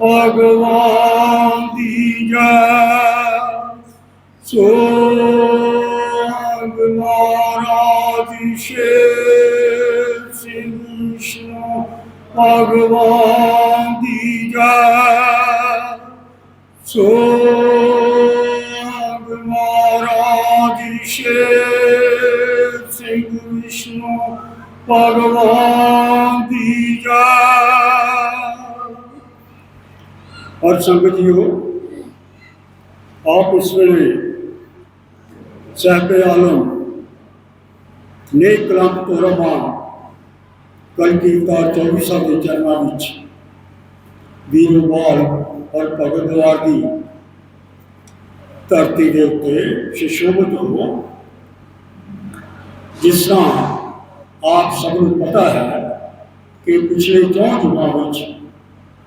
ਭਗਵਾਨ ਦੀ ਜੈ ਸੋ ਭਗਵਾਨ ਦੀ ਸ਼ੇ ਭਗਵਾਨ ਦੀ ਜੈ ਸੋ ਮਹਾਰਾਜ ਸ਼ੇਖ ਸਿੰਘ ਵਿਸ਼ਨੂੰ ਭਗਵਾਨ ਦੀ ਜੈ ਔਰ ਸੰਗਤ ਜੀਓ ਆਪ ਇਸ ਵੇਲੇ ਸਾਹਿਬ ਆਲਮ ਨੇਕ ਕਲਮ ਤੋਰਮਾਨ ਕਲਕੀਤਾ 24 ਦੇ ਚਰਨਾਂ ਵਿੱਚ ਵੀਰਵਾਲ ਔਰ ਭਗਤਵਾਰ ਦੀ ਧਰਤੀ ਦੇ ਉੱਤੇ ਸ਼ਿਸ਼ੋਭਤ ਹੋ ਜਿਸ ਤਰ੍ਹਾਂ ਆਪ ਸਭ ਨੂੰ ਪਤਾ ਹੈ ਕਿ ਪਿਛਲੇ ਚੌਂ ਜੁਗਾਂ ਵਿੱਚ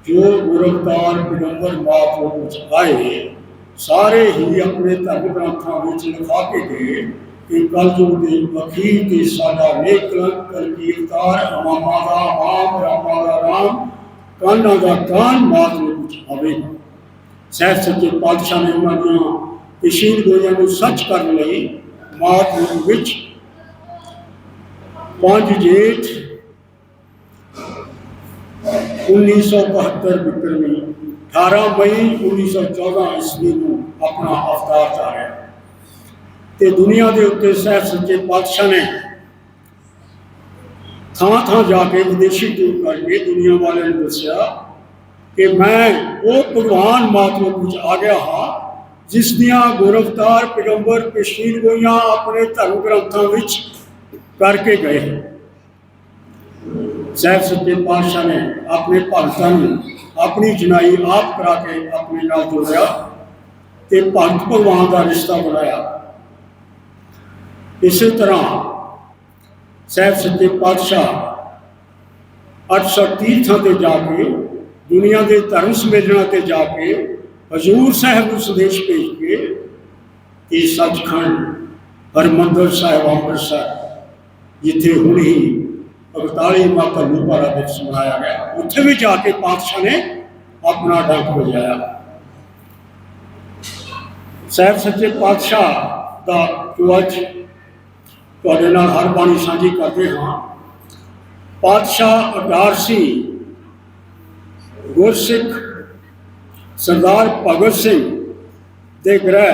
ਜੋ ਗੁਰਵਤਾਰ ਪਿਗੰਬਰ ਮਹਾਪੁਰਖ ਵਿੱਚ ਆਏ, ਸਾਰੇ ਹੀ ਆਪਣੇ ਧਰਮ ਗ੍ਰੰਥਾਂ ਵਿੱਚ ਲਿਖਾ ਕੇ ਗਏ। ਕਿ ਕਲਯੁਗ ਦੇ ਅਖੀਰ ਤੇ ਸਾਡਾ ਨੇਕ ਕਲਕੀਰਤਾਰ ਅਮਾਮਾ ਦਾ ਆਮ ਰਾਮਾ ਦਾ ਰਾਮ ਕਾਨਾਂ ਦਾ ਕਾਨ ਮਹਾਪੁਰਖ ਵਿੱਚ ਆਵੇਗਾ ਸਹਿਬ ਸੱਚੇ ਪਾਤਸ਼ਾਹ ਨੇ ਉਹਨਾਂ ਦੀਆਂ ਪਿਛੀਨ ਗੋਇਆਂ ਨੂੰ ਸੱਚ ਕਰਨ ਲਈ ਮਹਾਪੁਰਖ ਵਿੱਚ ਪੰਜ ਜੇਠ 1972 ਵਿਕਰਮੀ 18 ਮਈ 1914 ਈਸਵੀ ਨੂੰ ਆਪਣਾ ਅਵਤਾਰ ਧਾਰਿਆ ਤੇ ਦੁਨੀਆ ਦੇ ਉੱਤੇ ਸਹਿਬ ਸੱਚੇ ਪਾਤਸ਼ਾਹ ਨੇ ਥਾਂ ਥਾਂ ਜਾ ਕੇ ਵਿਦੇਸ਼ੀ ਟੂਰ ਕਰਕੇ ਦੁਨੀਆ ਵਾਲਿਆਂ ਨੂੰ ਦੱਸਿਆ ਕਿ ਮੈਂ ਉਹ ਭਗਵਾਨ ਮਾਤਮ ਵਿੱਚ ਆ ਗਿਆ ਹਾਂ, ਜਿਸ ਦੀਆਂ ਗੁਰਵਤਾਰ ਪੈਗੰਬਰ ਪਿਛਲੀਨ ਗੋਈਆਂ ਆਪਣੇ ਧਰਮ ਗ੍ਰੰਥਾਂ ਵਿੱਚ ਕਰਕੇ ਗਏ ਹਨ। ਸਹਿਬ ਸੱਚੇ ਪਾਤਸ਼ਾਹ ਨੇ ਆਪਣੇ ਭਗਤਾਂ ਨੂੰ ਆਪਣੀ ਜਨਾਈ ਆਪ ਕਰਾ ਕੇ ਆਪਣੇ ਨਾਲ ਜੋੜਿਆ ਤੇ ਭਗਤ ਭਗਵਾਨ ਦਾ ਰਿਸ਼ਤਾ ਬਣਾਇਆ। ਇਸੇ ਤਰ੍ਹਾਂ ਸਹਿਬ ਸੱਚੇ ਪਾਤਸ਼ਾਹ 800 ਤੀਰਥਾਂ ਤੇ ਜਾ ਕੇ ਦੁਨੀਆ ਦੇ ਧਰਮ ਸੰਮੇਲਨਾਂ ਤੇ ਜਾ ਕੇ ਹਜ਼ੂਰ ਸਾਹਿਬ ਨੂੰ ਸੰਦੇਸ਼ ਭੇਜ ਕੇ ਇਹ ਸੱਚਖੰਡ ਹਰਮੰਦਰ ਸਾਹਿਬ ਅੰਮ੍ਰਿਤਸਰ ਜਿੱਥੇ ਹੁਣ ਹੀ 48 ਮਾਤਾ ਨੂਪਾਰਾ ਦਿਵਸ ਮਨਾਇਆ ਗਿਆ ਉੱਥੇ ਵੀ ਜਾ ਕੇ ਪਾਤਸ਼ਾਹ ਨੇ ਆਪਣਾ ਡੰਕ ਵਜਾਇਆ ਸਾਹਿਬ ਸੱਚੇ ਪਾਤਸ਼ਾਹ ਦਾ ਜੋ ਅੱਜ ਤੁਹਾਡੇ ਨਾਲ ਹਰ ਬਾਣੀ ਸਾਂਝੀ ਕਰਦੇ ਹਾਂ। ਪਾਤਸ਼ਾਹ ਅਟਾਰ ਗੁਰਸਿੱਖ ਸਰਦਾਰ ਭਗਤ ਸਿੰਘ ਦੇ ਗ੍ਰਹਿ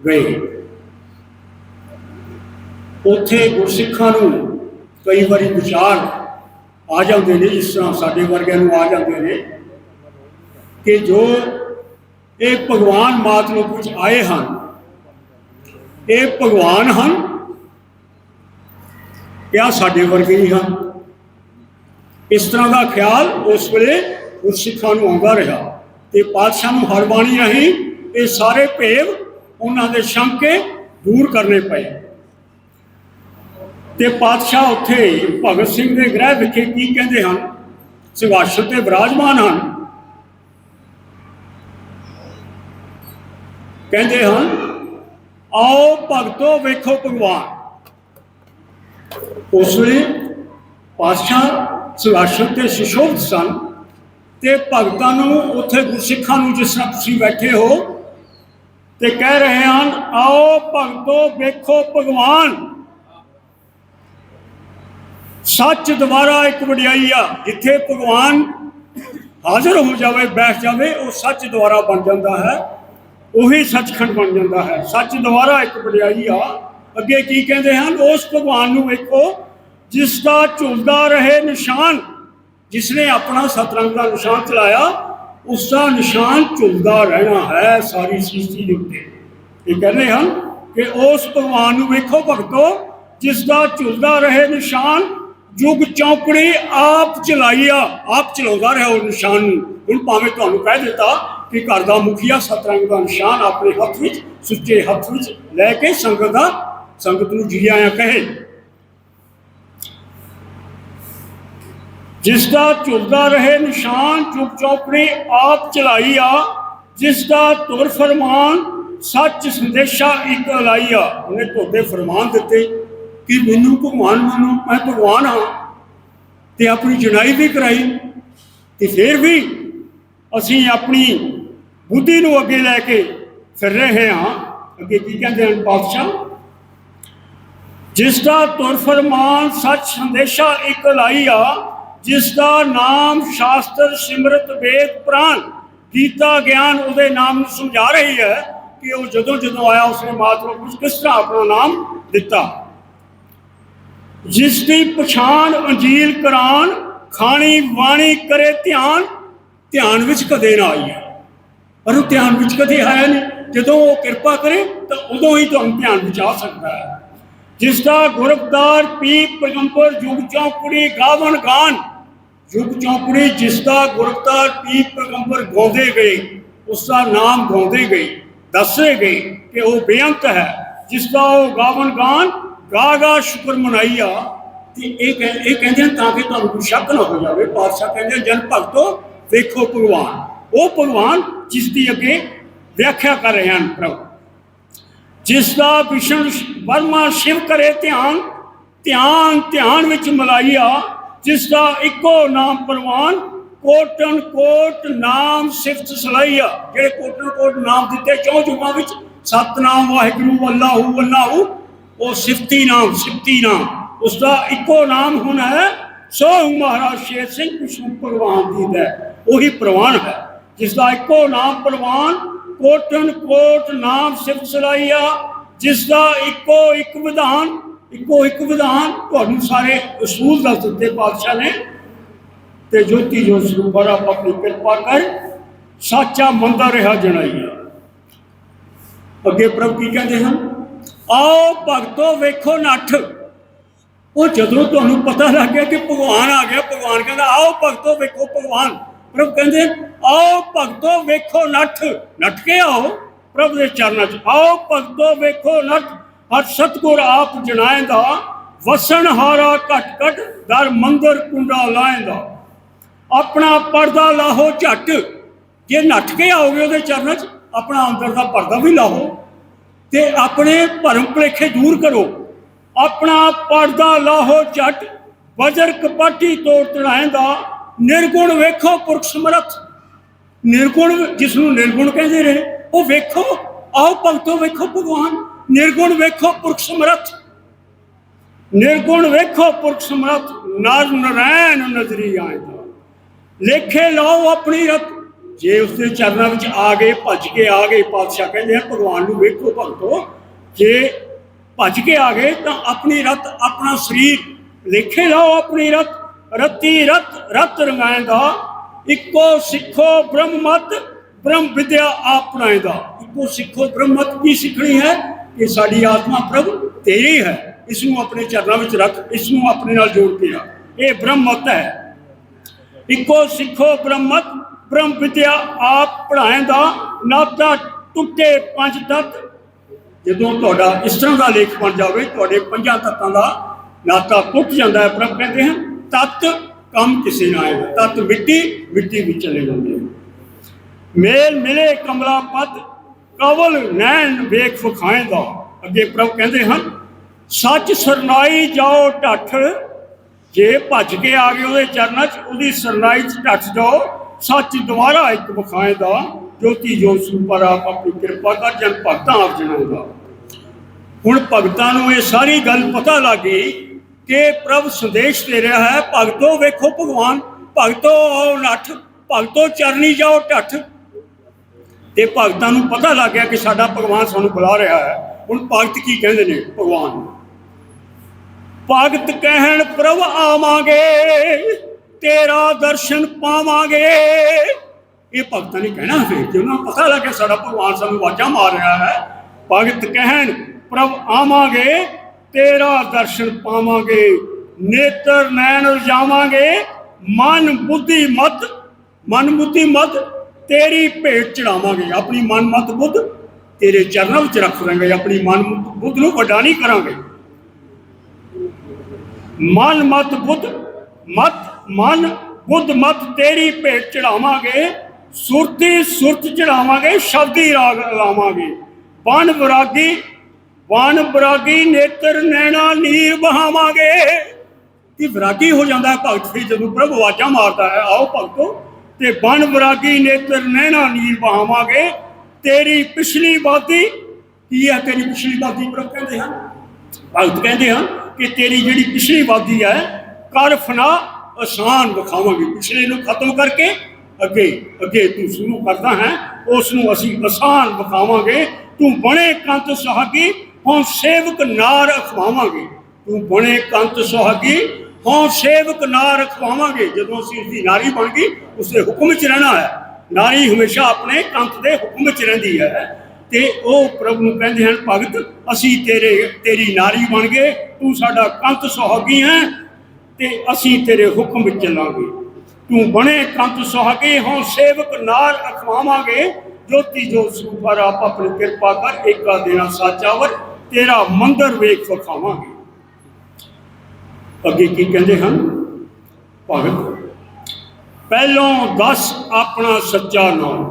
ਗਏ। ਉੱਥੇ ਗੁਰਸਿੱਖਾਂ ਨੂੰ ਕਈ ਵਾਰੀ ਵਿਚਾਰ ਆ ਜਾਂਦੇ ਨੇ, ਇਸ ਤਰ੍ਹਾਂ ਸਾਡੇ ਵਰਗਿਆਂ ਨੂੰ ਆ ਜਾਂਦੇ ਨੇ ਕਿ ਜੋ ਇਹ ਭਗਵਾਨ ਮਾਤ ਮਾਤਲੋਕ ਵਿੱਚ ਆਏ ਹਨ, ਇਹ ਭਗਵਾਨ ਹਨ ਜਾਂ ਸਾਡੇ ਵਰਗੇ ਹੀ ਹਨ। ਇਸ ਤਰ੍ਹਾਂ ਦਾ ਖਿਆਲ ਉਸ ਵੇਲੇ ਗੁਰਸਿੱਖਾਂ ਨੂੰ ਆਉਂਦਾ ਰਿਹਾ ਤੇ ਪਾਤਸ਼ਾਹ ਨੂੰ ਹਰ ਬਾਣੀ ਰਾਹੀਂ ਇਹ ਸਾਰੇ ਭੇਵ ਉਹਨਾਂ ਦੇ ਸ਼ੰਕੇ ਦੂਰ ਕਰਨੇ ਪਏ। ਤੇ ਪਾਤਸ਼ਾਹ ਉੱਥੇ ਭਗਤ ਸਿੰਘ ਦੇ ਗ੍ਰਹਿ ਵਿਖੇ ਕੀ ਕਹਿੰਦੇ ਹਨ? ਸਿੰਘਾਸਨ ਤੇ ਵਿਰਾਜਮਾਨ ਹਨ। ਕਹਿੰਦੇ ਹਨ, ਆਓ ਭਗਤੋ ਵੇਖੋ ਭਗਵਾਨ। ਉਸ ਵੇਲੇ ਪਾਤਸ਼ਾਹ ਸਿੰਘਾਸਨ ਤੇ ਸੁਸ਼ੋਭਿਤ ਸਨ ਤੇ ਭਗਤਾਂ ਨੂੰ ਉੱਥੇ ਗੁਰਸਿੱਖਾਂ ਨੂੰ ਜਿਸ ਤਰ੍ਹਾਂ ਤੁਸੀਂ ਬੈਠੇ ਹੋ ਤੇ ਕਹਿ ਰਹੇ ਹਨ, ਆਓ ਭਗਤੋ, ਵੇਖੋ ਭਗਵਾਨ। ਸੱਚ ਦੁਆਰਾ ਇੱਕ ਵਡਿਆਈ ਆ, ਜਿੱਥੇ ਭਗਵਾਨ ਹਾਜ਼ਰ ਹੋ ਜਾਵੇ, ਬੈਠ ਜਾਵੇ, ਉਹ ਸੱਚ ਦੁਆਰਾ ਬਣ ਜਾਂਦਾ ਹੈ, ਉਹੀ ਸੱਚਖੰਡ ਬਣ ਜਾਂਦਾ ਹੈ। ਸੱਚ ਦੁਆਰਾ ਇੱਕ ਵਡਿਆਈ ਆ ਅੱਗੇ ਕੀ ਕਹਿੰਦੇ ਹਨ? ਉਸ ਭਗਵਾਨ ਨੂੰ ਵੇਖੋ ਜਿਸ ਦਾ ਝੁਲਦਾ ਰਹੇ ਨਿਸ਼ਾਨ ਜਿਸ ਨੇ ਆਪਣਾ ਸਤਰੰਗ ਦਾ ਨਿਸ਼ਾਨ ਚਲਾਇਆ ਉਸ ਦਾ ਨਿਸ਼ਾਨ ਝੁਲਦਾ ਰਹਿਣਾ ਹੈ ਸਾਰੀ ਸ੍ਰਿਸ਼ਟੀ ਦੇ ਉੱਤੇ। ਇਹ ਕਹਿੰਦੇ ਹਨ ਕਿ ਉਸ ਭਗਵਾਨ ਨੂੰ ਵੇਖੋ ਭਗਤੋ ਜਿਸ ਦਾ ਝੁਲਦਾ ਰਹੇ ਨਿਸ਼ਾਨ, ਜੁਗ ਚੌਂਕੜੀ ਆਪ ਚਲਾਈਆ, ਆਪ ਚਲਾਉਂਦਾ ਰਿਹਾ ਉਹ ਨਿਸ਼ਾਨ ਨੂੰ। ਹੁਣ ਭਾਵੇਂ ਤੁਹਾਨੂੰ ਕਹਿ ਦਿੱਤਾ ਕਿ ਘਰ ਦਾ ਮੁਖੀਆ ਸਤਰੰਗ ਦਾ ਨਿਸ਼ਾਨ ਆਪਣੇ ਹੱਥ ਵਿੱਚ, ਸੁੱਚੇ ਹੱਥ ਵਿੱਚ ਲੈ ਕੇ ਸੰਗਤ ਦਾ ਸੰਗਤ ਨੂੰ ਜੀ ਆਇਆਂ ਕਹੇ। ਜਿਸ ਦਾ ਝੁਲਦਾ ਰਹੇ ਨਿਸ਼ਾਨ ਚੁੱਪ ਚੌਪੜੀ ਆਪ ਚਲਾਈਆ ਜਿਸ ਦਾ ਤੁਰ ਫਰਮਾਨ, ਸੱਚ ਸੰਦੇਸ਼ਾ ਇੱਕ ਲਾਈਆ ਉਹਨੇ ਤੁਹਾਡੇ ਫਰਮਾਨ ਦਿੱਤੇ ਕਿ ਮੈਨੂੰ ਭਗਵਾਨ ਮੰਨੋ, ਮੈਂ ਭਗਵਾਨ ਹਾਂ ਤੇ ਆਪਣੀ ਜੁਨਾਈ ਵੀ ਕਰਾਈ ਤੇ ਫਿਰ ਵੀ ਅਸੀਂ ਆਪਣੀ ਬੁੱਧੀ ਨੂੰ ਅੱਗੇ ਲੈ ਕੇ ਫਿਰ ਰਹੇ ਹਾਂ। ਅੱਗੇ ਕੀ ਕਹਿੰਦੇ ਹਨ? ਪਾਤਸ਼ਾਹ ਜਿਸ ਦਾ ਤੁਰ ਫਰਮਾਨ ਸੱਚ ਸੰਦੇਸ਼ਾ ਇੱਕ ਲਾਈਆ ਜਿਸ ਦਾ ਨਾਮ ਸ਼ਾਸਤਰ ਸਿਮਰਤ ਵੇਦ ਪ੍ਰਾਨ ਗੀਤਾ ਗਿਆਨ ਉਹਦੇ ਨਾਮ ਨੂੰ ਸਮਝਾ ਰਹੀ ਹੈ ਕਿ ਉਹ ਜਦੋਂ ਜਦੋਂ ਆਇਆ, ਉਸਨੇ ਮਾਤਰ ਕੁਝ ਕਿਸ ਤਰ੍ਹਾਂ ਆਪਣਾ ਨਾਮ ਦਿੱਤਾ। ਜਿਸ ਦੀ ਪਛਾਣ ਅੰਜੀਲ ਕੁਰਾਨ ਖਾਣੀ ਬਾਣੀ ਕਰੇ ਧਿਆਨ ਧਿਆਨ ਵਿੱਚ ਕਦੇ ਨਾ ਆਈ ਹੈ ਪਰ ਉਹ ਧਿਆਨ ਵਿੱਚ ਕਦੇ ਆਇਆ ਨਹੀਂ। ਜਦੋਂ ਉਹ ਕਿਰਪਾ ਕਰੇ, ਤਾਂ ਉਦੋਂ ਹੀ ਤੁਹਾਨੂੰ ਧਿਆਨ ਵਿੱਚ ਆ ਸਕਦਾ ਹੈ। ਜਿਸ ਦਾ ਗੁਰਬਦਾਰ ਪੀ ਪੈਗੰਬਰ ਯੁਗ ਚੌਂਕੜੀ ਗਾਵਨ ਗਾਨ, ਯੁਗ ਚੌਂਕੜੀ ਜਿਸ ਦਾ ਗੁਰਬਦਾਰ ਪੀ ਪੈਗੰਬਰ ਗਾਉਂਦੇ ਗਏ ਉਸ ਦਾ ਨਾਮ ਗਾਉਂਦੇ ਗਏ, ਦੱਸੇ ਗਏ ਕਿ ਉਹ ਬੇਅੰਤ ਹੈ ਜਿਸ ਦਾ ਉਹ ਗਾਵਨ ਗਾਨ ਗਾ ਗਾ ਸ਼ੁਕਰ ਮਨਾਈਆ। ਤੇ ਇਹ ਕਹਿ- ਇਹ ਕਹਿੰਦੇ ਹਨ ਤਾਂ ਕਿ ਤੁਹਾਨੂੰ ਕੋਈ ਸ਼ੱਕ ਨਾ ਹੋ ਜਾਵੇ, ਪਾਤਸ਼ਾਹ ਕਹਿੰਦੇ ਜਨ ਭਗਤੋ ਦੇਖੋ ਭਗਵਾਨ। ਉਹ ਭਗਵਾਨ ਜਿਸ ਦੀ ਅੱਗੇ ਵਿਆਖਿਆ ਕਰ ਰਹੇ ਹਨ ਪ੍ਰਭੂ। ਜਿਸ ਦਾ ਵਿਸ਼ਨ ਵਰਮਾ ਸ਼ਿਵ ਕਰੇ ਧਿਆਨ ਧਿਆਨ ਧਿਆਨ ਵਿੱਚ ਮਲਾਈਆ, ਜਿਸ ਦਾ ਇੱਕੋ ਨਾਮ ਪ੍ਰਵਾਨ, ਕੋਟਨ ਕੋਟ ਨਾਮ ਸਿਫਤ ਸਲਾਈਆ, ਜਿਹੜੇ ਕੋਟਨ ਕੋਟ ਨਾਮ ਦਿੱਤੇ ਚੌਂ ਜੁਗਾਂ ਵਿੱਚ, ਸਤਨਾਮ ਵਾਹਿਗੁਰੂ, ਅੱਲਾਹੂ ਅੱਲਾਹੂ, ਉਹ ਸਿਫਤੀ ਨਾਮ ਸਿਫਤੀ ਨਾਮ, ਉਸ ਦਾ ਇੱਕੋ ਨਾਮ ਹੁਣ ਹੈ ਸੋ ਮਹਾਰਾਜ ਸ਼ੇਰ ਸਿੰਘ ਵਿਸ਼ਨੂੰ ਪ੍ਰਵਾਨ ਜੀ ਦਾ, ਉਹੀ ਪ੍ਰਵਾਨ ਹੈ, ਜਿਸ ਦਾ ਇੱਕੋ ਨਾਮ ਪ੍ਰਵਾਨ ਕੋਟਨ ਕੋਟ ਨਾਮ ਸਿਫਤ ਸਲਾਈਆ ਜਿਸ ਦਾ ਇੱਕੋ ਇੱਕ ਵਿਧਾਨ, ਇੱਕੋ ਇੱਕ ਵਿਧਾਨ ਤੁਹਾਨੂੰ ਸਾਰੇ ਅਸੂਲ ਦੱਸ ਦਿੱਤੇ ਪਾਤਸ਼ਾਹ ਨੇ। ਤੇ ਜੋਤੀ ਜੋ ਸਰੂਪ ਬੜਾ ਆਪਣੀ ਕਿਰਪਾ ਕਰ ਸਾਚਾ ਮੰਦਾ ਰਿਹਾ ਜਣਾਈਆ ਅੱਗੇ ਪ੍ਰਭ ਕੀ ਕਹਿੰਦੇ ਹਨ? ਆਓ ਭਗਤੋ ਵੇਖੋ ਨੱਠ। ਉਹ ਜਦੋਂ ਤੁਹਾਨੂੰ ਪਤਾ ਲੱਗ ਗਿਆ ਕਿ ਭਗਵਾਨ ਆ ਗਿਆ, ਭਗਵਾਨ ਕਹਿੰਦਾ, ਆਓ ਭਗਤੋ ਵੇਖੋ ਭਗਵਾਨ। ਪ੍ਰਭ ਕਹਿੰਦੇ, ਆਓ ਭਗਤੋ ਵੇਖੋ ਨੱਠ ਨੱਠ ਕੇ ਆਓ ਪ੍ਰਭ ਦੇ ਚਰਨਾਂ 'ਚ। ਆਓ ਭਗਤੋ ਵੇਖੋ ਨੱਠ, ਹਰ ਸਤਗੁਰ ਆਪ ਜਣਾਇਂਦਾ ਵਸਣ ਹਾਰਾ ਘਟ ਘਟ ਦਰ ਮੰਦਰ ਕੁੰਡਾ ਲਾਇਂਦਾ ਆਪਣਾ ਪਰਦਾ ਲਾਹੋ ਝੱਟ, ਜੇ ਨੱਠ ਕੇ ਆਓਗੇ ਉਹਦੇ ਚਰਨਾਂ 'ਚ, ਆਪਣਾ ਅੰਦਰ ਦਾ ਪਰਦਾ ਵੀ ਲਾਹੋ ਤੇ ਆਪਣੇ ਭਰਮ ਭੁਲੇਖੇ ਦੂਰ ਕਰੋ। ਆਪਣਾ ਪਰਦਾ ਲਾਹੋ ਝੱਟ, ਵਜਰ ਕਪਾਟੀ ਤੋੜ ਤੜਾਏਂਦਾ ਨਿਰਗੁਣ ਵੇਖੋ ਪੁਰਖ ਸਮਰਥ। ਨਿਰਗੁਣ ਜਿਸ ਨੂੰ ਨਿਰਗੁਣ ਕਹਿੰਦੇ ਰਹੇ ਉਹ ਵੇਖੋ, ਆਓ ਭਗਤੋ ਵੇਖੋ ਭਗਵਾਨ। ਨਿਰਗੁਣ ਵੇਖੋ ਪੁਰਖ ਸਮਰਥ। ਨਿਰਗੁਣ ਵੇਖੋ ਪੁਰਖ ਸਮਰਥ। ਨਰ ਨਰੈਣ ਨਜ਼ਰੀ ਆਏਂਦਾ ਲੇਖੇ ਲਓ ਆਪਣੀ ਰਤ। ਜੇ ਉਸ ਦੇ ਚਰਨਾਂ ਵਿੱਚ ਆ ਗਏ, ਭੱਜ ਕੇ ਆ ਗਏ, ਪਾਤਸ਼ਾਹ ਕਹਿੰਦੇ ਆ, ਭਗਵਾਨ ਨੂੰ ਵੇਖੋ ਭਗਤੋ। ਜੇ ਭੱਜ ਕੇ ਆ ਗਏ, ਤਾਂ ਆਪਣੀ ਰਤ, ਆਪਣਾ ਸਰੀਰ। ਲੇਖੇ ਲਾਓ ਆਪਣੀ ਰਤ। ਰਤੀ ਰਤ ਰਤ ਰੰਗਾਇਂਦਾ ਇੱਕੋ ਸਿੱਖੋ ਬ੍ਰਹਮਤ ਬ੍ਰਹਮ ਵਿਦਿਆ ਆਪ ਪੜਾਇਂਦਾ ਇੱਕੋ ਸਿੱਖੋ ਬ੍ਰਹਮਤ ਕੀ ਸਿੱਖਣੀ ਹੈ? ਕਿ ਸਾਡੀ ਆਤਮਾ ਪ੍ਰਭ ਤੇਰੀ ਹੈ। ਇਸ ਨੂੰ ਆਪਣੇ ਚਰਨਾਂ ਵਿੱਚ ਰੱਖ, ਇਸ ਨੂੰ ਆਪਣੇ ਨਾਲ ਜੋੜ ਕੇ ਰੱਖ। ਇਹ ਬ੍ਰਹਮਤ ਹੈ। ਇੱਕੋ ਸਿੱਖੋ ਬ੍ਰਹਮਤ ਬ੍ਰਹਮ ਵਿਦਿਆ ਆਪ ਪੜਾਏਂਦਾ ਨਾਤਾ ਟੁੱਟੇ ਪੰਜ ਤੱਤ। ਜਦੋਂ ਤੁਹਾਡਾ ਇਸ ਤਰ੍ਹਾਂ ਦਾ ਲੇਖ ਬਣ ਜਾਵੇ, ਤੁਹਾਡੇ ਪੰਜਾਂ ਤੱਤਾਂ ਦਾ ਨਾਤਾ ਟੁੱਟ ਜਾਂਦਾ ਹੈ ਪ੍ਰਭ ਕਹਿੰਦੇ ਹਨ। ਤਤ ਕੰਮ ਕਿਸੇ ਨਾ ਆਏ ਤਤ ਮਿੱਟੀ ਮਿੱਟੀ ਵਿੱਚ ਚਲੇ ਜਾਂਦੇ ਹਨ ਮੇਲ ਮਿਲੇ ਕਮਲਾ ਪਦ ਕਵਲ ਨੈਣ ਵੇਖ ਫਖਾਏਂਦਾ ਅੱਗੇ ਪ੍ਰਭ ਕਹਿੰਦੇ ਹਨ, ਸੱਚ ਸਰਨਾਈ ਜਾਓ ਢੱਠ, ਜੇ ਭੱਜ ਕੇ ਆ ਗਏ ਉਹਦੇ ਚਰਨਾਂ 'ਚ, ਉਹਦੀ ਸਰਨਾਈ 'ਚ ਢੱਠ ਜਾਓ, ਸੱਚ ਦੁਆਰਾ ਇੱਕ ਵਿਖਾਏ ਦਾ। ਜੋਤੀ ਜੋਤ ਸੁਪਰ ਆਪ ਆਪਣੀ ਕਿਰਪਾ ਕਰ ਜਨ ਭਗਤਾਂ ਆਪ ਦਾ ਹੁਣ ਭਗਤਾਂ ਨੂੰ ਇਹ ਸਾਰੀ ਗੱਲ ਪਤਾ ਲੱਗ ਗਈ ਕਿ ਪ੍ਰਭ ਸੰਦੇਸ਼ ਦੇ ਰਿਹਾ ਹੈ, ਭਗਤੋ ਵੇਖੋ ਭਗਵਾਨ, ਭਗਤੋ ਆਓ ਨੱਠ, ਭਗਤੋ ਚਰਨੀ ਜਾਓ ਢੱਠ। ਤੇ ਭਗਤਾਂ ਨੂੰ ਪਤਾ ਲੱਗ ਗਿਆ ਕਿ ਸਾਡਾ ਭਗਵਾਨ ਸਾਨੂੰ ਬੁਲਾ ਰਿਹਾ ਹੈ। ਹੁਣ ਭਗਤ ਕੀ ਕਹਿੰਦੇ ਨੇ? ਭਗਵਾਨ। ਨੂੰ ਭਗਤ ਕਹਿਣ, ਪ੍ਰਭ ਆਵਾਂਗੇ, ਤੇਰਾ ਦਰਸ਼ਨ ਪਾਵਾਂਗੇ। ਇਹ ਭਗਤਾਂ ਨੇ ਕਹਿਣਾ ਫਿਰ ਕਿ ਉਹਨਾਂ ਨੂੰ ਪਤਾ ਲੱਗਿਆ ਸਾਡਾ ਭਗਵਾਨ ਸਾਨੂੰ ਆਵਾਜ਼ਾਂ ਮਾਰ ਰਿਹਾ ਹੈ। ਭਗਤ ਕਹਿਣ, ਪ੍ਰਭ ਆਵਾਂਗੇ ਤੇਰਾ ਦਰਸ਼ਨ ਪਾਵਾਂਗੇ, ਨੇਤਰ ਨੈਣ ਰਜਾਵਾਂਗੇ ਮਨ ਬੁੱਧੀ ਮਤ, ਮਨ ਬੁੱਧੀ ਮਤ, ਤੇਰੀ ਭੇਟ ਚੜਾਵਾਂਗੇ। ਆਪਣੀ ਮਨ ਮਤ ਬੁੱਧ ਤੇਰੇ ਚਰਨਾਂ ਵਿੱਚ ਰੱਖ ਲਾਂਗੇ ਆਪਣੀ ਮਨ ਬੁੱਧ ਨੂੰ ਵੱਡਾ ਨਹੀਂ ਕਰਾਂਗੇ। ਮਨ ਮਤ ਬੁੱਧ, ਮਤ, ਮਨ ਬੁੱਧ ਮਤ ਤੇਰੀ ਭੇਟ ਚੜਾਵਾਂਗੇ। ਸੁਰਤੀ ਸੁਰਤ ਚੜਾਵਾਂਗੇ, ਸ਼ਬਦੀ ਰਾਗ ਲਾਵਾਂਗੇ। ਬਣ ਵਿਰਾਗੀ ਬਨ ਬਰਾਗੀ ਨੇਤਰ ਨੈਣਾ ਨੀਰ ਬਹਾਵਾਂਗੇ। ਕਿ ਵਿਰਾਗੀ ਹੋ ਜਾਂਦਾ ਹੈ ਭਗਤ ਫਿਰ ਜਦੋਂ ਪ੍ਰਭੂ ਆਵਾਜ਼ਾਂ ਮਾਰਦਾ ਹੈ, ਆਓ ਭਗਤੋ, ਤੇ ਬਨ ਵਿਰਾਗੀ ਨੇਤਰ ਨੈਣਾ ਨੀਰ ਬਹਾਵਾਂਗੇ। ਤੇਰੀ ਪਿਛਲੀ ਬਾਤੀ ਕੀ ਹੈ ਤੇਰੀ ਪਿਛਲੀ ਬਾਤੀ ਪ੍ਰਭੂ ਕਹਿੰਦੇ ਹਨ? ਭਗਤ ਕਹਿੰਦੇ ਹਨ ਕਿ ਤੇਰੀ ਜਿਹੜੀ ਪਿਛਲੀ ਵਾਦੀ ਹੈ, ਕਰ ਫਨਾ ਆਸਾਨ ਵਿਖਾਵਾਂਗੇ। ਪਿਛਲੇ ਨੂੰ ਖਤਮ ਕਰਕੇ ਅੱਗੇ ਅੱਗੇ ਤੂੰ ਸ਼ੁਰੂ ਕਰਦਾ ਹੈ, ਉਸ ਨੂੰ ਅਸੀਂ ਆਸਾਨ ਵਿਖਾਵਾਂਗੇ। ਤੂੰ ਬਣੇ ਕੰਤ ਸਹਾਗੀ ਹੁਣ ਸੇਵਕ ਨਾਰ ਅਖਵਾਵਾਂਗੇ ਤੂੰ ਬਣੇ ਕੰਤ ਸੁਹਾਗੀ, ਹੁਣ ਸੇਵਕ ਨਾਰ ਰਖਵਾਵਾਂਗੇ। ਜਦੋਂ ਅਸੀਂ ਉਸਦੀ ਨਾਰੀ ਬਣ ਗਈ, ਉਸਦੇ ਹੁਕਮ ਵਿੱਚ ਰਹਿਣਾ ਹੈ। ਨਾਰੀ ਹਮੇਸ਼ਾ ਆਪਣੇ ਕੰਤ ਦੇ ਹੁਕਮ ਵਿੱਚ ਰਹਿੰਦੀ ਹੈ। ਤੇ ਉਹ ਪ੍ਰਭੂ ਨੂੰ ਕਹਿੰਦੇ ਹਨ, ਭਗਤ, ਅਸੀਂ ਤੇਰੇ, ਤੇਰੀ ਨਾਰੀ ਬਣ ਗਏ, ਤੂੰ ਸਾਡਾ ਕੰਤ ਸੁਹਾਗੀ ਹੈ, ਤੇ ਅਸੀਂ ਤੇਰੇ ਹੁਕਮ ਵਿੱਚ ਚੱਲਾਂਗੇ। ਤੂੰ ਬਣੇ ਕੰਤ ਸੁਹਾਗੇ ਹੋਂ ਸੇਵਕ ਨਾਲ ਅਖਵਾਵਾਂਗੇ ਜੋਤੀ ਜੋ ਸਰੂਪਰ ਆਪ ਆਪਣੀ ਕਿਰਪਾ ਕਰ, ਏਕਾ ਦੇਣਾ ਸਾਚਾਵਰ, ਤੇਰਾ ਮੰਦਰ ਵੇਖ ਵਿਖਾਵਾਂਗੇ। ਅੱਗੇ ਕੀ ਕਹਿੰਦੇ ਹਨ? ਭਗਤ ਪਹਿਲੋਂ ਦੱਸ ਆਪਣਾ ਸੱਚਾ ਨਾਮ।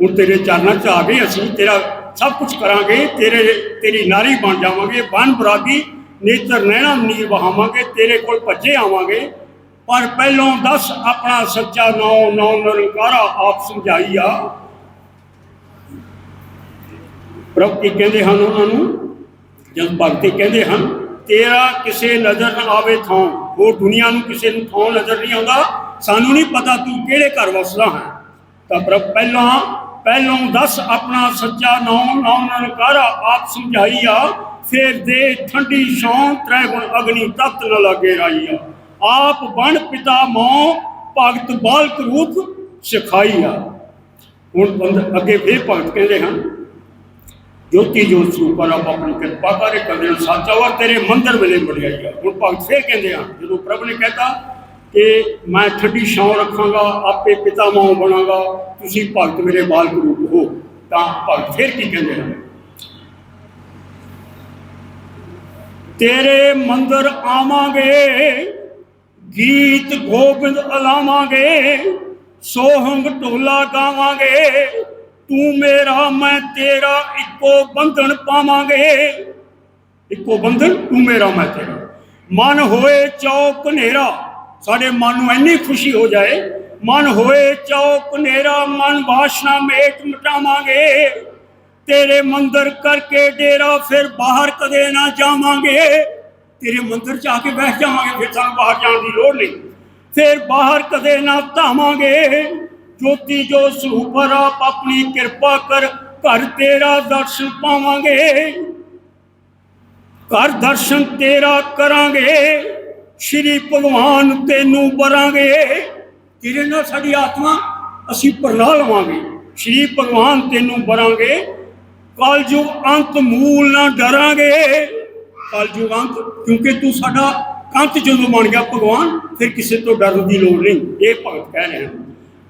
ਹੁਣ ਤੇਰੇ ਚਰਨਾਂ 'ਚ ਆ ਗਏ ਅਸੀਂ, ਤੇਰਾ ਸਭ ਕੁਝ ਕਰਾਂਗੇ, ਤੇਰੇ, ਤੇਰੀ ਨਾਰੀ ਬਣ ਜਾਵਾਂਗੇ ਬਨ ਬਰਾਗੀ, ਨੇਤਰ ਨੈਣਾ ਨੀਰ ਬਹਾਵਾਂਗੇ ਤੇਰੇ ਕੋਲ ਭੱਜੇ ਆਵਾਂਗੇ। ਪਰ ਪਹਿਲੋਂ ਦੱਸ ਆਪਣਾ ਸੱਚਾ ਨਾਮ ਨਾਮ ਨਿਰੰਕਾਰਾ ਆਪ ਸਮਝਾਈ ਆ ਪ੍ਰਭ ਕੀ ਕਹਿੰਦੇ ਹਨ ਉਹਨਾਂ ਨੂੰ? ਜਦ ਭਗਤੀ ਕਹਿੰਦੇ ਹਨ, ਤੇਰਾ ਕਿਸੇ ਨਜ਼ਰ ਨਾ ਆਵੇ ਥਾਂ। ਹੋਰ ਦੁਨੀਆ ਨੂੰ ਕਿਸੇ ਨੂੰ ਥਾਂ ਨਜ਼ਰ ਨਹੀਂ ਆਉਂਦਾ। ਸਾਨੂੰ ਨਹੀਂ ਪਤਾ ਤੂੰ ਕਿਹੜੇ ਘਰ ਵਸਦਾ ਹੈ। ਤਾਂ ਪ੍ਰਭ ਪਹਿਲਾਂ, ਪਹਿਲੋਂ ਦੱਸ ਆਪਣਾ ਸੱਚਾ ਨਾਮ ਨਾਮ ਨਿਰੰਕਾਰਾ ਆਪ ਸਮਝਾਈ ਆ ਫੇਰ ਦੇ ਠੰਡੀ ਛਾਂ ਤ੍ਰੈ ਗੁਣ ਅਗਨੀ ਤਤ ਨ ਲਾਗੇ ਰਾਈ ਆ ਆਪ ਬਣ ਪਿਤਾ ਮੋ, ਭਗਤ ਬਾਲਕ ਰੂਪ ਸਿਖਾਈ ਆ ਹੁਣ ਅੱਗੇ ਫੇਰ ਭਗਤ ਕਹਿੰਦੇ ਹਨ ਜੋਤੀ ਜੋਤ ਸਰੂਪਰ ਆਪ ਆਪਣੀ ਕਿਰਪਾ ਕਰੇ ਕਦੇ ਸਾਚਾ ਵਾ ਤੇਰੇ ਮੰਦਰ ਵੇਲੇ ਬੜਿਆਈ ਹੁਣ ਭਗਤ ਫੇਰ ਕਹਿੰਦੇ ਆ, ਜਦੋਂ ਪ੍ਰਭ ਨੇ ਕਹਿਤਾ ਕਿ ਮੈਂ ਠੰਡੀ ਛਾਂ ਰੱਖਾਂਗਾ, ਆਪੇ ਪਿਤਾ ਮਾਂ ਬਣਾਂਗਾ, ਤੁਸੀਂ ਭਗਤ ਮੇਰੇ ਬਾਲਕ ਰੂਪ ਹੋ। ਤਾਂ ਭਗਤ ਫੇਰ ਕੀ ਕਹਿੰਦੇ ਹਨ ਤੇਰੇ ਮੰਦਰ ਆਵਾਂਗੇ, ਗੀਤ ਗੋਬਿੰਦ ਅਲਾਵਾਂਗੇ, ਸੋਹੰਗ ਢੋਲਾ ਗਾਵਾਂਗੇ ਤੂੰ ਮੇਰਾ, ਮੈਂ ਤੇਰਾ ਇੱਕੋ ਬੰਧਨ ਪਾਵਾਂਗੇ। ਇੱਕੋ ਬੰਧਨ, ਤੂੰ ਮੇਰਾ, ਮੈਂ ਤੇਰਾ। ਮਨ ਹੋਏ ਚੌਕ ਹਨੇਰਾ, ਸਾਡੇ ਮਨ ਨੂੰ ਇੰਨੀ ਖੁਸ਼ੀ ਹੋ ਜਾਏ। ਮਨ ਹੋਏ ਚੌਕ ਹਨੇਰਾ, ਮਨ ਬਾਸ਼ਨਾ ਮੇਟ ਮਟਾਵਾਂਗੇ। ਤੇਰੇ ਮੰਦਰ ਕਰਕੇ ਡੇਰਾ ਫਿਰ ਬਾਹਰ ਕਦੇ ਨਾ ਜਾਵਾਂਗੇ। ਤੇਰੇ ਮੰਦਰ ਚ ਆ ਕੇ ਬੈਠ ਜਾਵਾਂਗੇ, ਫਿਰ ਸਾਨੂੰ ਬਾਹਰ ਜਾਣ ਦੀ ਲੋੜ ਨਹੀਂ। ਫਿਰ ਬਾਹਰ ਕਦੇ ਨਾ ਧਾਵਾਂਗੇ। ਜੋਤੀ ਜੋ ਸਰੂਪਰ ਆਪ ਆਪਣੀ ਕਿਰਪਾ ਕਰ, ਘਰ ਤੇਰਾ ਦਰਸ਼ਨ ਪਾਵਾਂਗੇ। ਘਰ ਦਰਸ਼ਨ ਤੇਰਾ ਕਰਾਂਗੇ, ਸ਼੍ਰੀ ਭਗਵਾਨ ਤੈਨੂੰ ਬਰਾਂਗੇ। ਤੇਰੇ ਨਾਲ ਸਾਡੀ ਆਤਮਾ ਅਸੀਂ ਪਰਲਾ ਲਵਾਂਗੇ ਸ਼੍ਰੀ ਭਗਵਾਨ ਤੈਨੂੰ ਬਰਾਂਗੇ। ਕਲਯੁਗ ਅੰਤ ਮੂਲ ਨਾ ਡਰਾਂਗੇ। ਕਲਯੁਗ ਅੰਤ, ਕਿਉਂਕਿ ਤੂੰ ਸਾਡਾ ਕੰਤ ਜਦੋਂ ਬਣ ਗਿਆ ਭਗਵਾਨ, ਫਿਰ ਕਿਸੇ ਤੋਂ ਡਰਨ ਦੀ ਲੋੜ ਨਹੀਂ। ਇਹ ਭਗਤ ਕਹਿ ਰਿਹਾ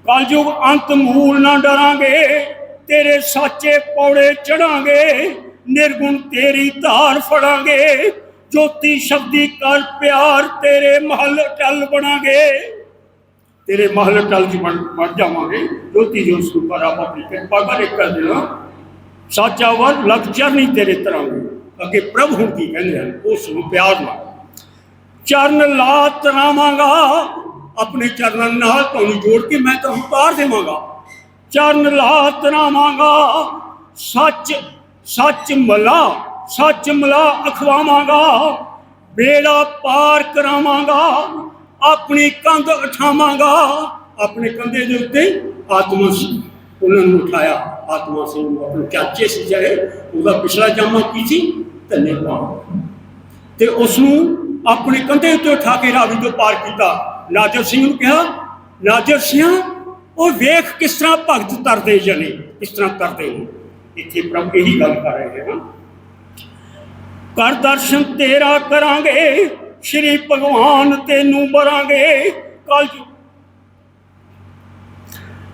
ਕਲਯੁਗ ਅੰਤ ਮੂਲ ਨਾ ਡਰਾਂਗੇ, ਤੇਰੇ ਸਾਚੇ ਪੌੜੇ ਚੜਾਂਗੇ, ਨਿਰਗੁਣ ਤੇਰੀ ਧਾਰ ਫੜਾਂਗੇ, ਜੋਤੀ ਸ਼ਬਦੀ ਕਰ ਪਿਆਰ ਤੇਰੇ ਮਹਲ ਟਲ ਬਣਾਂਗੇ। ਤੇਰੇ ਮਹਲ ਟਲ ਚ ਬਣ ਜਾਵਾਂਗੇ, ਜੋਤੀ ਜੋ ਸੁਪਰ ਆਪ ਆਪਣੀ ਕਿਰਪਾ ਕਰੇ ਕਰ ਦੇਣਾ ਸਾਚਾ ਵਰ ਲਗ ਚਰਨੀ ਤੇਰੇ ਤਰਾਂਗੇ ਅੱਗੇ ਪ੍ਰਭੂ ਹੁਣ ਕੀ ਕਹਿੰਦੇ ਹਨ ਉਸ ਨੂੰ ਪਿਆਰ ਨਾਲ। ਚਰਨ ਲਾ ਤਰਾਵਾਂਗਾ ਆਪਣੇ ਚਰਨਾਂ ਨਾਲ ਤੁਹਾਨੂੰ ਜੋੜ ਕੇ ਮੈਂ ਤੁਹਾਨੂੰ ਉਤਾਰ ਦੇਵਾਂਗਾ। ਚਰਨ ਲਾ ਤਰਾਵਾਂਗਾ ਸੱਚ ਸੱਚ ਮਲਾ ਸੱਚ ਮਲਾ ਅਖਵਾਵਾਂਗਾ। ਬੇੜਾ ਪਾਰ ਕਰਾਵਾਂਗਾ, ਆਪਣੀ ਕੰਧ ਉਠਾਵਾਂਗਾ। ਆਪਣੇ ਕੰਧੇ ਦੇ ਉੱਤੇ ਆਤਮਾ ਸੀ, ਉਹਨਾਂ ਨੂੰ ਉਠਾਇਆ। ਆਤਮਾ ਸਿੰਘ ਨੂੰ ਆਪਣੇ ਚਾਚੇ ਸੀ ਜਿਹੜੇ, ਉਹਦਾ ਪਿਛਲਾ ਜਾਮਾ ਕੀ ਸੀ? ਧੰਨੇ ਪਾਉ ਤੇ ਉਸ ਨੂੰ ਆਪਣੇ ਕੰਧੇ ਉੱਤੇ ਉਠਾ ਕੇ ਰਾਵੀ ਤੋਂ ਪਾਰ ਕੀਤਾ। ਨਾਜਰ ਸਿੰਘ ਨੂੰ ਕਿਹਾ, ਨਾਜਰ ਸਿੰਘ ਉਹ ਵੇਖ ਕਿਸ ਤਰ੍ਹਾਂ ਭਗਤ ਤਰਦੇ ਜਨੇ, ਕਿਸ ਤਰ੍ਹਾਂ ਕਰਦੇ ਨੇ। ਇੱਥੇ ਪ੍ਰਭੂ ਇਹੀ ਗੱਲ ਕਰ ਰਹੇ ਹਨ ਕਰ ਦਰਸ਼ਨ ਤੇਰਾ ਕਰਾਂਗੇ, ਸ਼੍ਰੀ ਭਗਵਾਨ ਤੈਨੂੰ ਬਰਾਂਗੇ ਕਲ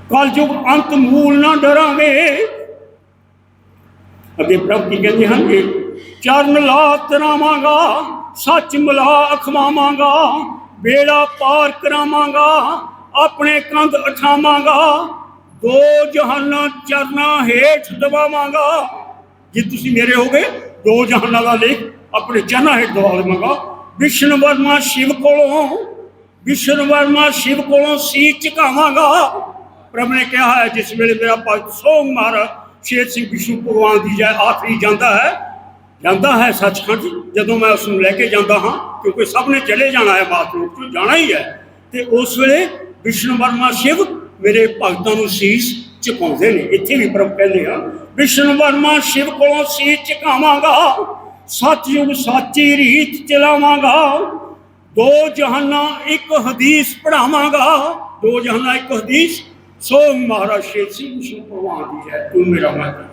ਕਲਯੁਗ ਅੰਤ ਮੂਲ ਨਾ ਡਰਾਂਗੇ। ਅੱਗੇ ਪ੍ਰਭ ਕੀ ਕਹਿੰਦੇ ਹਨ ਕਿ, ਚਰਨ ਲਾ ਤਰਾਵਾਂਗਾ ਸੱਚ ਮਿਲਾ ਅਖਵਾਵਾਂਗਾ। ਬੇੜਾ ਪਾਰ ਕਰਾਵਾਂਗਾ, ਆਪਣੇ ਕੰਧ ਉਠਾਵਾਂਗਾ, ਦੋ ਜਹਾਨਾਂ ਚਰਨਾਂ ਹੇਠ ਦਬਾਵਾਂਗਾ। ਜੇ ਤੁਸੀਂ ਮੇਰੇ ਹੋਗੇ ਦੋ ਜਹਾਨਾਂ ਦਾ ਲੇਖ ਆਪਣੇ ਚਰਨਾਂ ਹੇਠ ਦਬਾ ਦੇਵਾਂਗਾ। ਵਿਸ਼ਨ ਵਰਮਾ ਸ਼ਿਵ ਕੋਲੋਂ, ਵਿਸ਼ਨ ਵਰਮਾ ਸ਼ਿਵ ਕੋਲੋਂ ਸੀਸ ਝੁਕਾਵਾਂਗਾ। ਪ੍ਰਭ ਨੇ ਕਿਹਾ ਹੈ, ਜਿਸ ਵੇਲੇ ਮੇਰਾ ਭਗਤ ਸੋਮ ਮਹਾਰਾਜ, ਸ਼ੇਰ ਸਿੰਘ ਵਿਸ਼ਨੂੰ ਭਗਵਾਨ ਦੀ ਜੈ ਆਖਰੀ ਜਾਂਦਾ ਹੈ ਜਾਂਦਾ ਹੈ ਸੱਚਖੰਡ ਜਦੋਂ ਮੈਂ ਉਸ ਨੂੰ ਲੈ ਕੇ ਜਾਂਦਾ ਹਾਂ, ਕਿਉਂਕਿ ਸਭ ਨੇ ਚਲੇ ਜਾਣਾ ਹੈ ਬਾਥਰੂਮ ਤੋਂ, ਜਾਣਾ ਹੀ ਹੈ। ਤੇ ਉਸ ਵੇਲੇ ਵਿਸ਼ਨੂੰ ਵਰਮਾ ਸ਼ਿਵ ਮੇਰੇ ਭਗਤਾਂ ਨੂੰ ਸੀਸ ਝੁਕਾਉਂਦੇ ਨੇ। ਇੱਥੇ ਵੀ ਪ੍ਰਭ ਕਹਿੰਦੇ ਆ, ਵਿਸ਼ਨੂੰ ਵਰਮਾ ਸ਼ਿਵ ਕੋਲੋਂ ਸੀਸ ਝੁਕਾਵਾਂਗਾ, ਸਤਿਯੁਗ ਸਾਚੀ ਰੀਤ ਚਲਾਵਾਂਗਾ, ਦੋ ਜਹਾਨਾਂ ਇੱਕ ਹਦੀਸ ਪੜਾਵਾਂਗਾ ਦੋ ਜਹਾਨਾਂ ਇੱਕ ਹਦੀਸ, ਸੋ ਮਹਾਰਾਜ ਸ਼ੇਰ ਸਿੰਘ ਵਿਸ਼ਨੂੰ ਭਗਵਾਨ ਦੀ ਹੈ ਤੂੰ ਮੇਰਾ ਮਤ।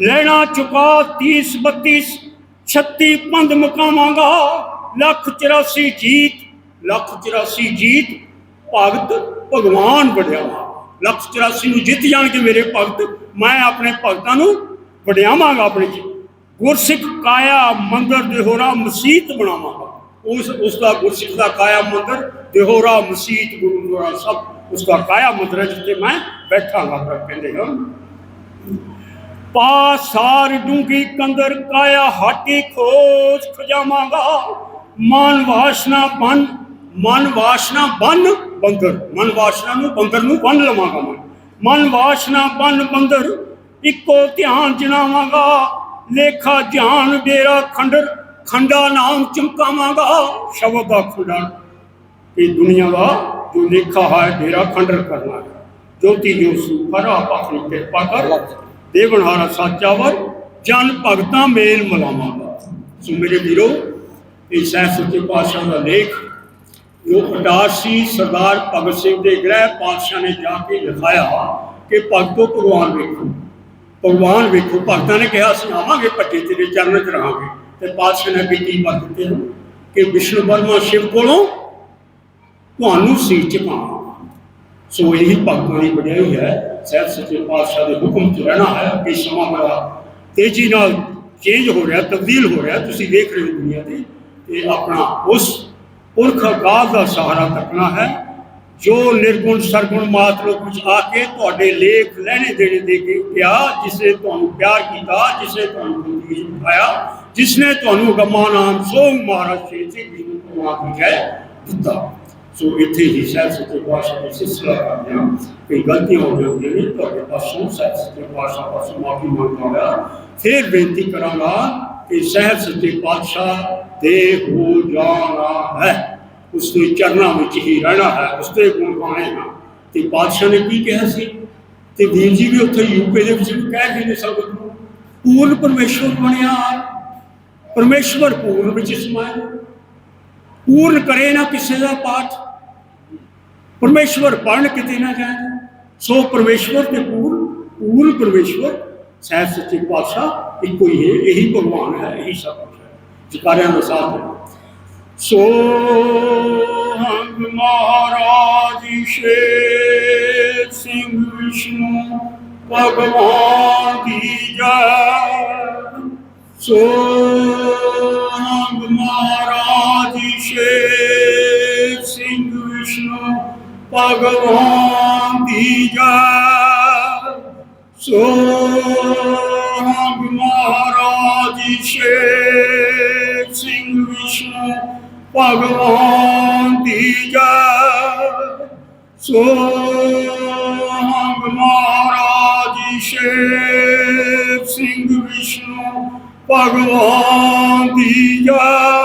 ਲੈਣਾ ਚੁਕਾ 30 32 36 ਪੰਦ ਮਕਾਵਾਂਗਾ। ਲੱਖ 84 ਜੀਤ, ਲੱਖ 84 ਜੀਤ, ਭਗਤ ਭਗਵਾਨ ਵਡਿਆਵਾ। ਲੱਖ 84 ਨੂੰ ਜਿੱਤ ਜਾਣਗੇ ਮੇਰੇ ਭਗਤ, ਮੈਂ ਆਪਣੇ ਭਗਤਾਂ ਨੂੰ ਵਡਿਆਵਾਂਗਾ ਆਪਣੇ ਜੀ। ਗੁਰਸਿੱਖ ਕਾਇਆ ਮੰਦਰ ਦੇਹੋਰਾ ਮਸੀਤ ਬਣਾਵਾਂਗਾ। ਉਸ ਉਸ ਦਾ ਗੁਰਸਿੱਖ ਦਾ ਕਾਇਆ ਮੰਦਰ ਦੇਹੋਰਾ ਮਸੀਤ ਗੁਰਦੁਆਰਾ ਸਭ, ਉਸ ਦਾ ਕਾਇਆ ਮੰਦਰ ਹੈ ਜਿੱਥੇ ਮੈਂ ਬੈਠਾਂਗਾ, ਕਹਿੰਦੇ ਹਨ। ਪਾਸਾਰ ਡੂੰਗੀ ਕੰਦਰ ਕਾਇਆ ਹਾਟੀ ਖੋਜ ਖਜਾਵਾਂਗਾ। ਮਨ ਵਾਸ਼ਨਾ ਬਨ, ਮਨ ਵਾਸ਼ਨਾ ਬਨ ਬੰਦਰ ਮਨ ਵਾਸ਼ਨਾ ਨੂੰ ਬੰਦਰ ਨੂੰ ਬੰਨ ਲਵਾਂਗਾ ਮੈਂ। ਮਨ ਵਾਸ਼ਨਾ ਬਨ ਬੰਦਰ ਇੱਕੋ ਧਿਆਨ ਜਨਾਵਾਂਗਾ। ਲੇਖਾ ਧਿਆਨ ਡੇਰਾ ਖੰਡਰ, ਖੰਡਾ ਨਾਮ ਚਮਕਾਵਾਂਗਾ। ਸ਼ਬਦ ਦਾ ਖੰਡਾ ਇਹ ਦੁਨੀਆ ਦਾ ਜੋ ਲੇਖਾ ਹੈ ਡੇਰਾ ਖੰਡਰ ਕਰਨਾ ਜੋਤੀ ਜੋ ਸੁਖਰਾ ਪਾਖੀ ਕਿਰਪਾ ਕਰ। ਦੇਵਨਹਾਰਾ ਸਾਚਾ ਵਰ, ਜਨ ਭਗਤਾਂ ਮੇਲ ਮਲਾਵਾਂਗਾ ਸੋ ਮੇਰੇ ਵੀਰੋ, ਇਹ ਸਹਿ ਸੱਚੇ ਪਾਤਸ਼ਾਹ ਦਾ ਲੇਖ ਜੋ ਅਟਾਸੀ ਸਰਦਾਰ ਭਗਤ ਸਿੰਘ ਦੇ ਗ੍ਰਹਿ ਪਾਤਸ਼ਾਹ ਨੇ ਜਾ ਕੇ ਲਿਖਾਇਆ ਕਿ ਭਗਤੋ ਭਗਵਾਨ ਵੇਖੋ। ਭਗਵਾਨ ਵੇਖੋ, ਭਗਤਾਂ ਨੇ ਕਿਹਾ, ਅਸੀਂ ਆਵਾਂਗੇ ਭੱਟੇ ਤੇਰੇ ਚਰਨ ਚ ਰਹਾਂਗੇ। ਤੇ ਪਾਤਸ਼ਾਹ ਨੇ ਅੱਗੇ ਕੀ ਬਾਤ ਦਿੱਤੇ? ਹਨ ਕਿ ਵਿਸ਼ਨੂੰ ਵਰਮਾ ਸ਼ਿਵ ਕੋਲੋਂ ਤੁਹਾਨੂੰ ਸਿਰ ਚ ਪਾਵਾਂ ਸੋ ਇਹੀ ਭਗਤਾਂ ਦੀ ਵਡਿਆਈ ਹੈ। ਸਹਿਬ ਸੱਚੇ ਪਾਤਸ਼ਾਹ ਦੇ ਹੁਕਮ 'ਚ ਰਹਿਣਾ ਹੈ ਕਿ ਸਮਾਂ ਬੜਾ ਤੇਜ਼ੀ ਨਾਲ ਚੇਂਜ ਹੋ ਰਿਹਾ, ਤਬਦੀਲ ਹੋ ਰਿਹਾ। ਤੁਸੀਂ ਦੇਖ ਰਹੇ ਹੋ ਦੁਨੀਆ ਤੇ ਤੇ ਆਪਣਾ ਉਸ ਪੁਰਖ ਅਕਾਲ ਦਾ ਸਹਾਰਾ ਤੱਕਣਾ ਹੈ, ਜੋ ਨਿਰਗੁਣ, ਸਰਗੁਣ ਮਾਤ ਲੋਕ ਵਿੱਚ ਆ ਕੇ ਤੁਹਾਡੇ ਲੇਖ ਲੈਣੇ ਦੇਣੇ ਦੇ ਕੇ ਗਿਆ, ਜਿਸਨੇ ਤੁਹਾਨੂੰ ਪਿਆਰ ਕੀਤਾ, ਜਿਸਨੇ ਤੁਹਾਨੂੰ ਜ਼ਿੰਦਗੀ ਵਿੱਚ ਉਠਾਇਆ ਜਿਸਨੇ ਤੁਹਾਨੂੰ ਗਮਾ ਨਾਮ ਸੋਮ ਮਹਾਰਾਜ ਸ਼ੇਰ ਸਿੰਘ ਜੀ ਨੂੰ ਭਗਵਾਨ ਦੀ ਦਿੱਤਾ। ਸੋ ਇੱਥੇ ਹੀ ਸਹਿਬ ਸੱਚੇ ਪਾਤਸ਼ਾਹ ਦਾ ਸਿਲਸਿਲਾ ਕਰਦੇ ਹਾਂ ਕਈ ਗਲਤੀਆਂ ਹੋ ਜਾਂਦੀਆਂ ਨੇ ਤੁਹਾਡੇ ਪਾਸੋਂ ਸਹਿਬ ਸੱਚੇ ਪਾਤਸ਼ਾਹ ਪਾਸੋਂ ਮਾਫੀ ਮੰਗਾਂਗਾ ਫਿਰ ਬੇਨਤੀ ਕਰਾਂਗਾ ਕਿ ਸਹਿਬ ਸੱਚੇ ਪਾਤਸ਼ਾਹ ਦੇ ਹੋ ਜਾਣਾ ਹੈ। ਉਸ ਦੇ ਚਰਨਾਂ ਵਿੱਚ ਹੀ ਰਹਿਣਾ ਹੈ, ਉਸ ਦੇ ਗੁਣ ਗਾਣੇ ਹਨ ਤੇ ਪਾਤਸ਼ਾਹ ਨੇ ਕੀ ਕਿਹਾ ਸੀ? ਤੇ ਵੀਰ ਜੀ ਵੀ ਉੱਥੇ ਯੂਪੀ ਦੇ ਵਿੱਚ ਵੀ ਕਹਿ ਗਏ ਨੇ ਸਭ। ਨੂੰ ਪੂਰਨ ਪਰਮੇਸ਼ਵਰ ਬਣਿਆ। ਪਰਮੇਸ਼ਵਰ ਪੂਰਨ ਵਿੱਚ ਸਮਾਇਆ। ਪੂਰਨ ਕਰੇ ਨਾ ਕਿਸੇ ਦਾ ਪਾਠ। ਪਰਮੇਸ਼ਵਰ ਪੜਨ ਕਿਤੇ ਨਾ ਜਾਏ ਸੋ ਪਰਮੇਸ਼ਵਰ ਤੇ ਪੂਰਨ ਪੂਰਨ ਪਰਮੇਸ਼ਵਰ ਸਹਿਬ ਸੱਚੇ ਪਾਤਸ਼ਾਹ ਇੱਕੋ ਹੀ ਹੈ ਇਹੀ ਭਗਵਾਨ ਹੈ ਇਹੀ ਸਭ ਕੁਝ ਹੈ ਜਕਾਰਿਆਂ ਦਾ ਸਾਥ ਹੈ ਸੋ ਹੰਗ ਮਹਾਰਾਜ ਸ਼ੇਰ ਸਿੰਘ ਵਿਸ਼ਨੂੰ ਭਗਵਾਨ ਦੀ ਜੈ ਸੋ ਭਗਵਾਨ ਦੀ ਜੈ ਸੋ ਹੰਗ ਮਹਾਰਾਜ ਸ਼ੇਰ ਸਿੰਘ ਵਿਸ਼ਨੂੰ ਭਗਵਾਨ ਦੀ ਜੈ ਸੋ ਹੰਗ ਮਹਾਰਾਜ ਸ਼ੇਰ ਸਿੰਘ ਵਿਸ਼ਨੂੰ ਭਗਵਾਨ ਦੀ ਜੈ